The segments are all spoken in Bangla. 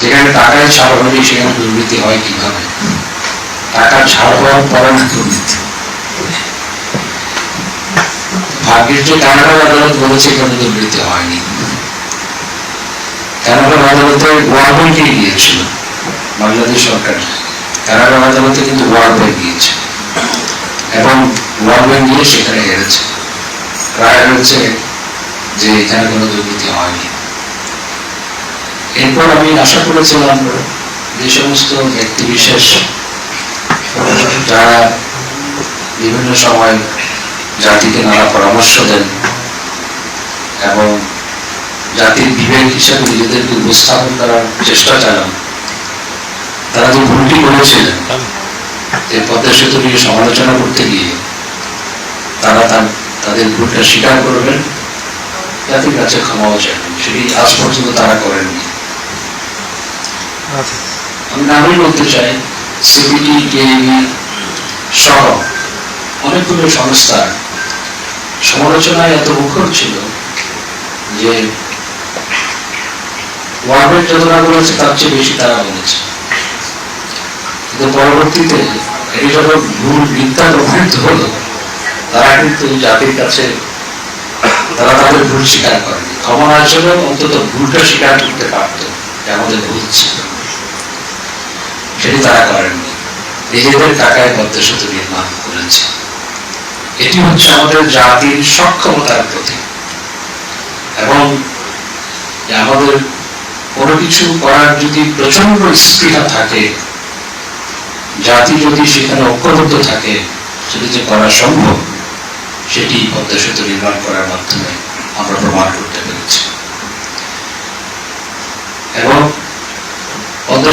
যেখানে ছাড় হলে সেখানে দুর্নীতি হয় কীভাবে? টাকা ছাড় হওয়ার পরে না দুর্নীতি ভাগ্যের যে কানাডার আদালত বলেছে, এখানে দুর্নীতি হয়নি। কানাডার আদালতে ওয়ার্ল্ড গিয়েছিল? বাংলাদেশ সরকার। কানাডার আদালতে কিন্তু ওয়ার্ল্ড ব্যাংক গিয়েছে। এবং ওয়ার্ল্ড ব্যাংক গিয়ে সেখানে হেরেছে রায় হয়েছে যে এখানে কোনো দুর্নীতি হয়নি। এরপর আমি আশা করেছিলাম যে সমস্ত ব্যক্তি বিশেষ যারা বিভিন্ন সময় জাতিকে নানা পরামর্শ দেন এবং জাতির বিবেক হিসাবে নিজেদেরকে উপস্থাপন করার চেষ্টা চালান, তারা যে ভুলটি করেছিলেন এই পদ্মা সেতু নিয়ে সমালোচনা করতে গিয়ে তারা তার- তাদের ভুলটা স্বীকার করবেন, জাতির কাছে ক্ষমাও চাইবেন। সেটি আজ পর্যন্ত তারা করেননি। আচ্ছা। আমি বলতে চাই সিবিটি কেএবি সহ অনেকগুলো সংস্থা সমালোচনায় এত মুখর ছিল যে ওয়ার্ল্ডের যতটা বলেছে তার চেয়ে বেশি তারা বলেছে। কিন্তু পরবর্তীতে এটি যখন ভুল মিথ্যা প্রমাণিত হলো, তারা কিন্তু জাতির কাছে তারা তাদের ভুল স্বীকার করেনি। ক্ষমা হিসেবে অন্তত ভুলটা স্বীকার করতে পারতো যে আমাদের ভুল ছিল। সেটি তারা করেননি নিজেদের টাকায় পদ্মা সেতু নির্মাণ করেছে। এটি হচ্ছে আমাদের জাতির সক্ষমতার প্রতীক। এবং আমাদের কোনো কিছু করার যদি প্রচণ্ড স্পৃহা থাকে, জাতি যদি সেখানে ঐক্যবদ্ধ থাকে, সেটি যে করা সম্ভব, সেটি পদ্মা সেতু নির্মাণ করার মাধ্যমে আমরা প্রমাণ করতে পেরেছি এবং পদ্মা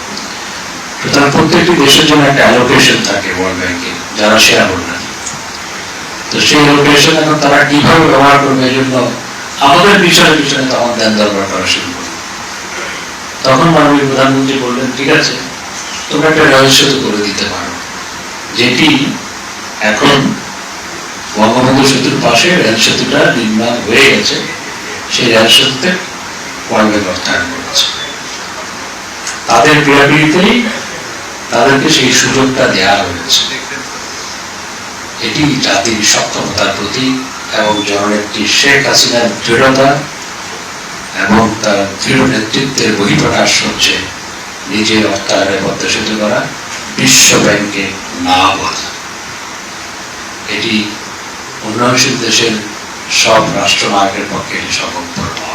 সুতরাং প্রত্যেকটি দেশের জন্য একটা অ্যালোকেশন থাকে ওয়ার্ল্ড ব্যাংকে যারা শেয়ার হোল্ডার তো সেই অ্যালোকেশন এখন তারা কীভাবে ব্যবহার করবে এই জন্য আমাদের পিছনে পিছনে তখন দেন দরবার করা শুরু করবে তখন মাননীয় প্রধানমন্ত্রী বললেন, ঠিক আছে, তোমরা একটা রেল সেতু করে দিতে পারো। যেটি এখন বঙ্গবন্ধু সেতুর পাশে রেল সেতুটা নির্মাণ হয়ে গেছে, সেই রেল সেতুতে ওয়ার্ল্ড ব্যাংক অর্থায়ন করেছে তাদের ক্রীড়াবিড়িতেই তাদেরকে সেই সুযোগটা দেওয়া হয়েছে। এটি জাতির সক্ষমতার প্রতীক এবং জননেত্রী শেখ হাসিনার দৃঢ়তা এবং তার দৃঢ় নেতৃত্বের বহিঃপ্রকাশ হচ্ছে অর্থায়নে পদ্মা সেতু করা বিশ্ব ব্যাংকে না বলা এটি উন্নয়নশীল দেশের সব রাষ্ট্রনায়কের পক্ষে নয়